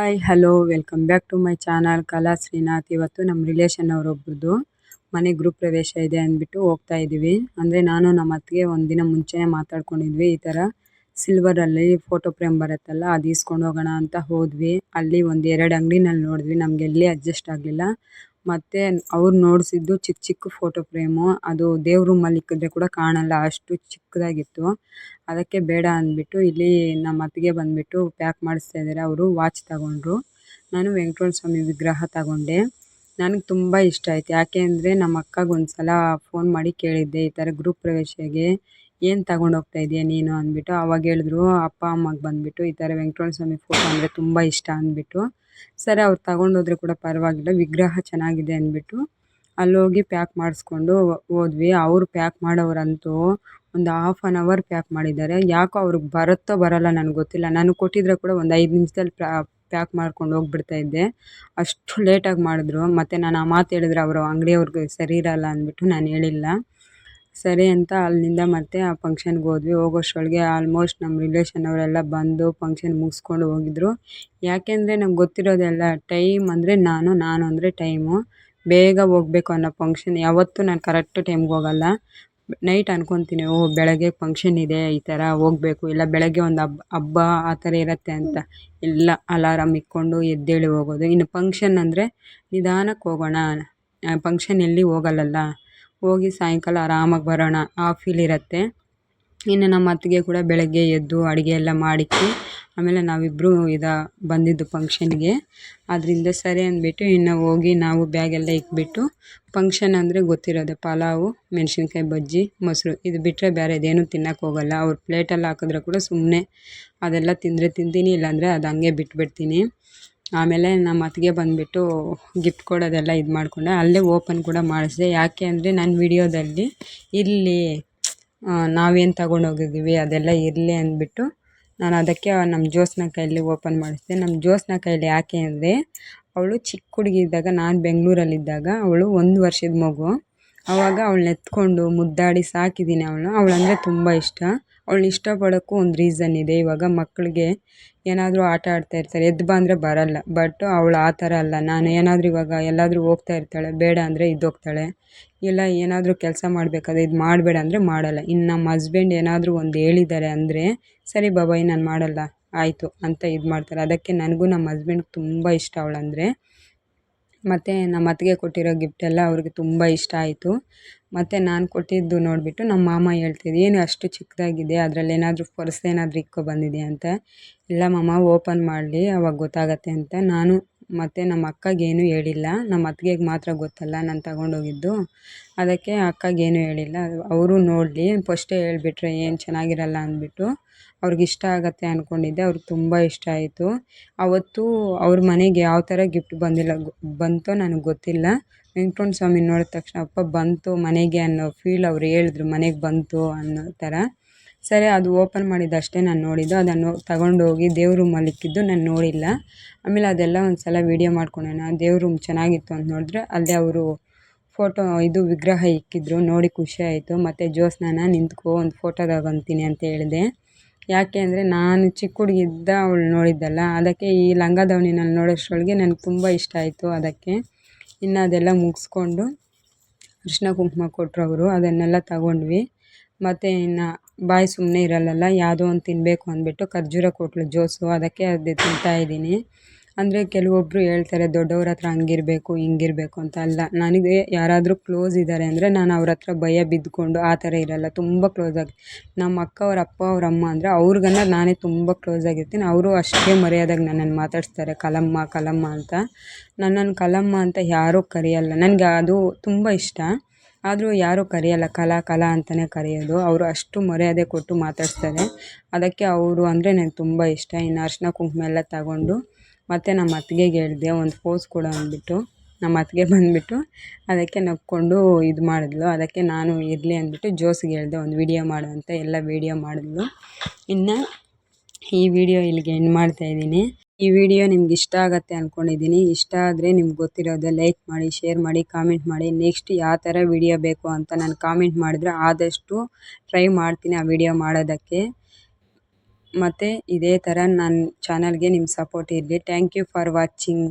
Hi hello welcome back to my channel Kala Srinath ಇವತ್ತು ನಮ್ಮ relation ಅವರೊಬ್ರದ್ದು ಮನೆ group ಪ್ರವೇಶ ಇದೆ ಅಂದ್ಬಿಟ್ಟು ಹೋಗ್ತಾ ಇದ್ದೀವಿ ಅಂದರೆ ನಾನು ನಮ್ಮ ಅತ್ತಿಗೆ ಒಂದಿನ ಮುಂಚೆನೇ ಮಾತಾಡ್ಕೊಂಡಿದ್ವಿ. ಈ ಥರ ಸಿಲ್ವರಲ್ಲಿ ಫೋಟೋ ಫ್ರೇಮ್ ಬರುತ್ತಲ್ಲ, ಅದು ಇಸ್ಕೊಂಡು ಹೋಗೋಣ ಅಂತ ಹೋದ್ವಿ. ಅಲ್ಲಿ ಒಂದು ಎರಡು ಅಂಗಡಿನಲ್ಲಿ ನೋಡಿದ್ವಿ. ನಮಗೆ ಎಲ್ಲಿ ಅಡ್ಜಸ್ಟ್ ಆಗಲಿಲ್ಲ. ಮತ್ತು ಅವ್ರು ನೋಡಿಸಿದ್ದು ಚಿಕ್ಕ ಚಿಕ್ಕ ಫೋಟೋ ಫ್ರೇಮು ಅದು ದೇವ್ರ ರೂಮಲ್ಲಿ ಇಕ್ಕಿದ್ರೆ ಕೂಡ ಕಾಣಲ್ಲ, ಅಷ್ಟು ಚಿಕ್ಕದಾಗಿತ್ತು. ಅದಕ್ಕೆ ಬೇಡ ಅಂದ್ಬಿಟ್ಟು ಇಲ್ಲಿ ನಮ್ಮ ಅತ್ತಿಗೆ ಬಂದ್ಬಿಟ್ಟು ಪ್ಯಾಕ್ ಮಾಡಿಸ್ತಾ ಇದ್ದಾರೆ. ಅವರು ವಾಚ್ ತಗೊಂಡ್ರು. ನಾನು ವೆಂಕಟರಮಣ ಸ್ವಾಮಿ ವಿಗ್ರಹ ತಗೊಂಡೆ. ನನಗೆ ತುಂಬ ಇಷ್ಟ ಆಯ್ತು. ಯಾಕೆ ಅಂದರೆ ನಮ್ಮ ಅಕ್ಕಗೆ ಒಂದು ಸಲ ಫೋನ್ ಮಾಡಿ ಕೇಳಿದ್ದೆ, ಈ ಥರ ಗೃಹ ಪ್ರವೇಶಕ್ಕೆ ಏನು ತಗೊಂಡು ಹೋಗ್ತಾ ಇದೀಯ ನೀನು ಅಂದ್ಬಿಟ್ಟು. ಅವಾಗ ಹೇಳಿದ್ರು, ಅಪ್ಪ ಅಮ್ಮಗೆ ಬಂದ್ಬಿಟ್ಟು ಈ ಥರ ವೆಂಕಟರಮಣ ಸ್ವಾಮಿ ಫೋಟೋ ಅಂದರೆ ತುಂಬ ಇಷ್ಟ ಅಂದ್ಬಿಟ್ಟು. ಸರಿ, ಅವ್ರು ತಗೊಂಡೋದ್ರೆ ಕೂಡ ಪರವಾಗಿಲ್ಲ. ವಿಗ್ರಹ ಚೆನ್ನಾಗಿದೆ ಅಂದ್ಬಿಟ್ಟು ಅಲ್ಲೋಗಿ ಪ್ಯಾಕ್ ಮಾಡಿಸ್ಕೊಂಡು ಹೋದ್ವಿ. ಅವ್ರು ಪ್ಯಾಕ್ ಮಾಡೋರಂತೂ ಒಂದು ಹಾಫ್ ಆನ್ ಅವರ್ ಪ್ಯಾಕ್ ಮಾಡಿದ್ದಾರೆ. ಯಾಕೋ ಅವ್ರಿಗೆ ಬರುತ್ತೋ ಬರಲ್ಲ ನನಗೆ ಗೊತ್ತಿಲ್ಲ. ನಾನು ಕೊಟ್ಟಿದ್ರೆ ಕೂಡ ಒಂದು ಐದು ನಿಮಿಷದಲ್ಲಿ ಪ್ಯಾಕ್ ಮಾಡ್ಕೊಂಡು ಹೋಗ್ಬಿಡ್ತಾ ಇದ್ದೆ. ಅಷ್ಟು ಲೇಟಾಗಿ ಮಾಡಿದ್ರು. ಮತ್ತು ನಾನು ಆ ಮಾತು ಹೇಳಿದ್ರೆ ಅವರು ಅಂಗಡಿಯವ್ರಿಗೆ ಸರಿ ಇರಲ್ಲ ಅಂದ್ಬಿಟ್ಟು ನಾನು ಹೇಳಿಲ್ಲ. ಸರಿ ಅಂತ ಅಲ್ಲಿಂದ ಮತ್ತೆ ಆ ಫಂಕ್ಷನ್ಗೆ ಹೋದ್ವಿ. ಹೋಗೋಷ್ಟರೊಳಗೆ ಆಲ್ಮೋಸ್ಟ್ ನಮ್ಮ ರಿಲೇಷನ್ ಅವರೆಲ್ಲ ಬಂದು ಫಂಕ್ಷನ್ ಮುಗಿಸ್ಕೊಂಡು ಹೋಗಿದ್ರು. ಯಾಕೆಂದರೆ ನಂಗೆ ಗೊತ್ತಿರೋದೆಲ್ಲ ಟೈಮ್ ಅಂದರೆ ನಾನು ನಾನು ಅಂದರೆ ಟೈಮು. ಬೇಗ ಹೋಗ್ಬೇಕು ಅನ್ನೋ ಫಂಕ್ಷನ್ ಯಾವತ್ತೂ ನಾನು ಕರೆಕ್ಟ್ ಟೈಮ್ಗೆ ಹೋಗಲ್ಲ. ನೈಟ್ ಅನ್ಕೊತೀನಿ ಓ ಬೆಳಗ್ಗೆ ಫಂಕ್ಷನ್ ಇದೆ, ಈ ಥರ ಹೋಗ್ಬೇಕು. ಇಲ್ಲ, ಬೆಳಗ್ಗೆ ಒಂದು ಹಬ್ಬ ಹಬ್ಬ ಆ ಥರ ಇರುತ್ತೆ ಅಂತ. ಎಲ್ಲ ಅಲಾರಾಮ್ ಇಕ್ಕೊಂಡು ಎದ್ದೇಳಿ ಹೋಗೋದು. ಇನ್ನು ಫಂಕ್ಷನ್ ಅಂದರೆ ನಿಧಾನಕ್ಕೆ ಹೋಗೋಣ. ಫಂಕ್ಷನ್ ಎಲ್ಲಿ ಹೋಗಲ್ಲಲ್ಲ? ಹೋಗಿ ಸಾಯಂಕಾಲ ಆರಾಮಾಗಿ ಬರೋಣ, ಆ ಫೀಲ್ ಇರುತ್ತೆ. ಇನ್ನು ನಮ್ಮ ಅತ್ತಿಗೆ ಕೂಡ ಬೆಳಗ್ಗೆ ಎದ್ದು ಅಡುಗೆ ಎಲ್ಲ ಮಾಡಿಕ್ಕಿ, ಆಮೇಲೆ ನಾವಿಬ್ಬರು ಇದು ಬಂದಿದ್ದು ಫಂಕ್ಷನ್ಗೆ ಅದರಿಂದ ಸರಿ ಅಂದ್ಬಿಟ್ಟು ಇನ್ನು ಹೋಗಿ ನಾವು ಬ್ಯಾಗೆಲ್ಲ ಇಕ್ಬಿಟ್ಟು ಫಂಕ್ಷನ್ ಅಂದರೆ ಗೊತ್ತಿರೋದೆ ಪಲಾವು, ಮೆಣಸಿನ್ಕಾಯಿ ಬಜ್ಜಿ, ಮೊಸರು. ಇದು ಬಿಟ್ಟರೆ ಬೇರೆದೇನು ತಿನ್ನೋಕೆ ಹೋಗಲ್ಲ. ಅವ್ರು ಪ್ಲೇಟಲ್ಲಿ ಹಾಕಿದ್ರೆ ಕೂಡ ಸುಮ್ಮನೆ ಅದೆಲ್ಲ ತಿಂದರೆ ತಿಂತೀನಿ, ಇಲ್ಲಾಂದರೆ ಅದು ಹಂಗೆ ಬಿಟ್ಬಿಡ್ತೀನಿ. ಆಮೇಲೆ ನಮ್ಮ ಅತ್ತಿಗೆ ಬಂದುಬಿಟ್ಟು ಗಿಫ್ಟ್ ಕೊಡೋದೆಲ್ಲ ಇದು ಮಾಡಿಕೊಂಡೆ. ಅಲ್ಲೇ ಓಪನ್ ಕೂಡ ಮಾಡಿಸಿದೆ. ಯಾಕೆ ಅಂದರೆ ನನ್ನ ವಿಡಿಯೋದಲ್ಲಿ ಇರಲಿ ನಾವೇನು ತಗೊಂಡೋಗಿದ್ದೀವಿ, ಅದೆಲ್ಲ ಇರಲಿ ಅಂದ್ಬಿಟ್ಟು ನಾನು ಅದಕ್ಕೆ ನಮ್ಮ ಜ್ಯೋತ್ಸ್ನ ಕೈಯಲ್ಲಿ ಓಪನ್ ಮಾಡಿಸಿದೆ. ನಮ್ಮ ಜ್ಯೋತ್ಸ್ನ ಕೈಯಲ್ಲಿ ಯಾಕೆ ಅಂದರೆ, ಅವಳು ಚಿಕ್ಕ ಹುಡುಗಿ ಇದ್ದಾಗ, ನಾನು ಬೆಂಗಳೂರಲ್ಲಿದ್ದಾಗ ಅವಳು ಒಂದು ವರ್ಷದ ಮಗು. ಆವಾಗ ಅವಳನ್ನ ಎತ್ಕೊಂಡು ಮುದ್ದಾಡಿ ಸಾಕಿದ್ದೀನಿ ಅವಳನ್ನ ಅವಳಂದರೆ ತುಂಬ ಇಷ್ಟ. ಅವಳನ್ನ ಇಷ್ಟಪಡೋಕ್ಕೂ ಒಂದು ರೀಸನ್ ಇದೆ. ಇವಾಗ ಮಕ್ಕಳಿಗೆ ಏನಾದರೂ ಆಟ ಆಡ್ತಾ ಇರ್ತಾರೆ ಎದ್ದು ಬಾ ಬರಲ್ಲ. ಬಟ್ ಅವಳು ಆ ಥರ ಅಲ್ಲ. ನಾನು ಏನಾದರೂ ಇವಾಗ ಎಲ್ಲಾದರೂ ಹೋಗ್ತಾ ಇರ್ತಾಳೆ, ಬೇಡ ಅಂದರೆ ಇದ್ದೋಗ್ತಾಳೆ. ಇಲ್ಲ ಏನಾದರೂ ಕೆಲಸ ಮಾಡಬೇಕಾದ್ರೆ ಇದು ಮಾಡಬೇಡ ಅಂದರೆ ಮಾಡಲ್ಲ. ಇನ್ನು ನಮ್ಮ ಹಸ್ಬೆಂಡ್ ಏನಾದರೂ ಒಂದು ಹೇಳಿದ್ದಾರೆ ಅಂದರೆ, ಸರಿ ಬಾಬಾಯ್, ನಾನು ಮಾಡಲ್ಲ, ಆಯಿತು ಅಂತ ಇದು ಮಾಡ್ತಾರೆ. ಅದಕ್ಕೆ ನನಗೂ ನಮ್ಮ ಹಸ್ಬೆಂಡ್ಗೆ ತುಂಬ ಇಷ್ಟ ಅವಳಂದರೆ ಮತ್ತು ನಮ್ಮ ಅತ್ತಿಗೆ ಕೊಟ್ಟಿರೋ ಗಿಫ್ಟೆಲ್ಲ ಅವ್ರಿಗೆ ತುಂಬ ಇಷ್ಟ ಆಯಿತು. ಮತ್ತು ನಾನು ಕೊಟ್ಟಿದ್ದು ನೋಡಿಬಿಟ್ಟು ನಮ್ಮ ಮಾಮ ಹೇಳ್ತಿದ್ರು ಏನು ಅಷ್ಟು ಚಿಕ್ಕದಾಗಿದೆ, ಅದರಲ್ಲಿ ಏನಾದರೂ ಪರ್ಸ್ ಏನಾದರೂ ಇಕ್ಕೊಬಂದಿದ್ಯಾ? ಅಂತ. ಇಲ್ಲ ಮಾಮ ಓಪನ್ ಮಾಡಲಿ, ಅವಾಗ ಗೊತ್ತಾಗುತ್ತೆ ಅಂತ. ನಾನು ಮತ್ತು ನಮ್ಮ ಅಕ್ಕಗೇನು ಹೇಳಿಲ್ಲ. ನಮ್ಮ ಅತ್ತಿಗೆಗೆ ಮಾತ್ರ ಗೊತ್ತಲ್ಲ ನಾನು ತಗೊಂಡೋಗಿದ್ದು. ಅದಕ್ಕೆ ಅಕ್ಕಗೇನು ಹೇಳಿಲ್ಲ. ಅವರು ನೋಡಲಿ, ಫಸ್ಟೇ ಹೇಳಿಬಿಟ್ರೆ ಏನು ಚೆನ್ನಾಗಿರಲ್ಲ ಅಂದ್ಬಿಟ್ಟು ಅವ್ರಿಗೆ ಇಷ್ಟ ಆಗುತ್ತೆ ಅಂದ್ಕೊಂಡಿದ್ದೆ ಅವ್ರಿಗೆ ತುಂಬ ಇಷ್ಟ ಆಯಿತು. ಅವತ್ತು ಅವ್ರ ಮನೆಗೆ ಯಾವ ಥರ ಗಿಫ್ಟ್ ಬಂದಿಲ್ಲ ಬಂತೋ ನನಗೆ ಗೊತ್ತಿಲ್ಲ. ವೆಂಕ್ಟ್ರಮಣ ಸ್ವಾಮಿ ನೋಡಿದ ತಕ್ಷಣ, ಅಪ್ಪ ಬಂತು ಮನೆಗೆ ಅನ್ನೋ ಫೀಲ್ ಅವ್ರು ಹೇಳಿದ್ರು, ಮನೆಗೆ ಬಂತು ಅನ್ನೋ ಥರ. ಸರಿ, ಅದು ಓಪನ್ ಮಾಡಿದ್ದಷ್ಟೇ ನಾನು ನೋಡಿದ್ದು. ಅದನ್ನು ತಗೊಂಡೋಗಿ ದೇವ್ರ ರೂಮಲ್ಲಿ ಇಕ್ಕಿದ್ದು ನಾನು ನೋಡಿಲ್ಲ. ಆಮೇಲೆ ಅದೆಲ್ಲ ಒಂದು ಸಲ ವೀಡಿಯೋ ಮಾಡ್ಕೊಂಡೋಣ. ದೇವ್ರ ರೂಮ್ ಚೆನ್ನಾಗಿತ್ತು ಅಂತ ನೋಡಿದ್ರೆ ಅಲ್ಲೇ ಅವರು ಫೋಟೋ ಇದು ವಿಗ್ರಹ ಇಕ್ಕಿದ್ರು. ನೋಡಿ ಖುಷಿ ಆಯಿತು. ಮತ್ತು ಜ್ಯೋತ್ಸ್ನಾನ ನಿಂತ್ಕೋ, ಒಂದು ಫೋಟೋ ತಗೊತೀನಿ ಅಂತ ಹೇಳಿದೆ. ಯಾಕೆ ಅಂದರೆ ನಾನು ಚಿಕ್ಕ ಹುಡುಗಿದ್ದ ಅವಳು ನೋಡಿದ್ದಲ್ಲ. ಅದಕ್ಕೆ ಈ ಲಂಗ ದಾವಣಿನಲ್ಲಿ ನೋಡೋಷ್ಟ್ರೊಳಗೆ ನನಗೆ ತುಂಬ ಇಷ್ಟ ಆಯಿತು ಅದಕ್ಕೆ. ಇನ್ನು ಅದೆಲ್ಲ ಮುಗಿಸ್ಕೊಂಡು ಅರಿಶಿನ ಕುಂಕುಮ ಕೊಟ್ಟರು ಅವರು. ಅದನ್ನೆಲ್ಲ ತಗೊಂಡ್ವಿ. ಮತ್ತು ಇನ್ನು ಬಾಯಿ ಸುಮ್ಮನೆ ಇರಲ್ಲಲ್ಲ, ಯಾವುದೋ ಒಂದು ತಿನ್ನಬೇಕು ಅಂದ್ಬಿಟ್ಟು ಖರ್ಜೂರ ಕೊಟ್ಟಳು ಜೋಸು, ಅದಕ್ಕೆ ಅದು ತಿಂತಾಯಿದ್ದೀನಿ ಅಂದರೆ ಕೆಲವೊಬ್ಬರು ಹೇಳ್ತಾರೆ, ದೊಡ್ಡವ್ರ ಹತ್ರ ಹಂಗಿರಬೇಕು, ಹಿಂಗಿರ್ಬೇಕು ಅಂತ. ಅಲ್ಲ, ನನಗೆ ಯಾರಾದರೂ ಕ್ಲೋಸ್ ಇದ್ದಾರೆ ಅಂದರೆ ನಾನು ಅವ್ರ ಹತ್ರ ಭಯ ಬಿದ್ದುಕೊಂಡು ಆ ಥರ ಇರಲ್ಲ, ತುಂಬ ಕ್ಲೋಸಾಗಿ ನಮ್ಮ ಅಕ್ಕ ಅವ್ರ ಅಪ್ಪ ಅವ್ರ ಅಮ್ಮ ಅಂದರೆ ಅವ್ರಿಗನ್ನ ನಾನೇ ತುಂಬ ಕ್ಲೋಸ್ ಆಗಿರ್ತೀನಿ. ಅವರು ಅಷ್ಟೇ ಮರ್ಯಾದೆಗೆ ನನ್ನನ್ನು ಮಾತಾಡಿಸ್ತಾರೆ, ಕಲಮ್ಮ ಕಲಮ್ಮ ಅಂತ. ನನ್ನನ್ನು ಕಲಮ್ಮ ಅಂತ ಯಾರೂ ಕರೆಯಲ್ಲ. ನನಗೆ ಅದು ತುಂಬ ಇಷ್ಟ. ಆದರೂ ಯಾರೂ ಕರೆಯಲ್ಲ, ಕಲಾ ಕಲಾ ಅಂತಲೇ ಕರೆಯೋದು. ಅವರು ಅಷ್ಟು ಮರ್ಯಾದೆ ಕೊಟ್ಟು ಮಾತಾಡಿಸ್ತಾರೆ. ಅದಕ್ಕೆ ಅವರು ಅಂದರೆ ನನಗೆ ತುಂಬ ಇಷ್ಟ. ಇನ್ನು ಅರಿಶಿನ ಕುಂಕುಮ ಎಲ್ಲ ತಗೊಂಡು ಮತ್ತು ನಮ್ಮ ಅತ್ತಿಗೆಗೆ ಹೇಳಿದೆ, ಒಂದು ಫೋಸ್ ಕೊಡು ಅಂದ್ಬಿಟ್ಟು. ನಮ್ಮ ಅತ್ತಿಗೆ ಬಂದುಬಿಟ್ಟು ಅದಕ್ಕೆ ನಕ್ಕೊಂಡು ಇದು ಮಾಡಿದ್ಲು. ಅದಕ್ಕೆ ನಾನು ಇರಲಿ ಅಂದ್ಬಿಟ್ಟು ಜೋಸ್ಗೆ ಹೇಳಿದೆ, ಒಂದು ವೀಡಿಯೋ ಮಾಡು ಅಂತ ಎಲ್ಲ ವೀಡಿಯೋ ಮಾಡಿದ್ಲು. ಇನ್ನು ಈ ವಿಡಿಯೋ ಇಲ್ಲಿಗೆ ಎಂಡ್ ಮಾಡ್ತಾಯಿದ್ದೀನಿ ಈ ವಿಡಿಯೋ ನಿಮ್ಗೆ ಇಷ್ಟ ಆಗುತ್ತೆ ಅಂದ್ಕೊಂಡಿದ್ದೀನಿ ಇಷ್ಟ ಆದರೆ ನಿಮ್ಗೆ ಗೊತ್ತಿರೋದು ಲೈಕ್ ಮಾಡಿ ಶೇರ್ ಮಾಡಿ ಕಾಮೆಂಟ್ ಮಾಡಿ. ನೆಕ್ಸ್ಟ್ ಯಾವ ಥರ ವಿಡಿಯೋ ಬೇಕು ಅಂತ ನಾನು ಕಾಮೆಂಟ್ ಮಾಡಿದ್ರೆ ಆದಷ್ಟು ಟ್ರೈ ಮಾಡ್ತೀನಿ ಆ ವಿಡಿಯೋ ಮಾಡೋದಕ್ಕೆ. ಮತ್ತು ಇದೇ ಥರ ನನ್ನ ಚಾನಲ್ಗೆ ನಿಮ್ಮ ಸಪೋರ್ಟ್ ಇರಲಿ. Thank you for watching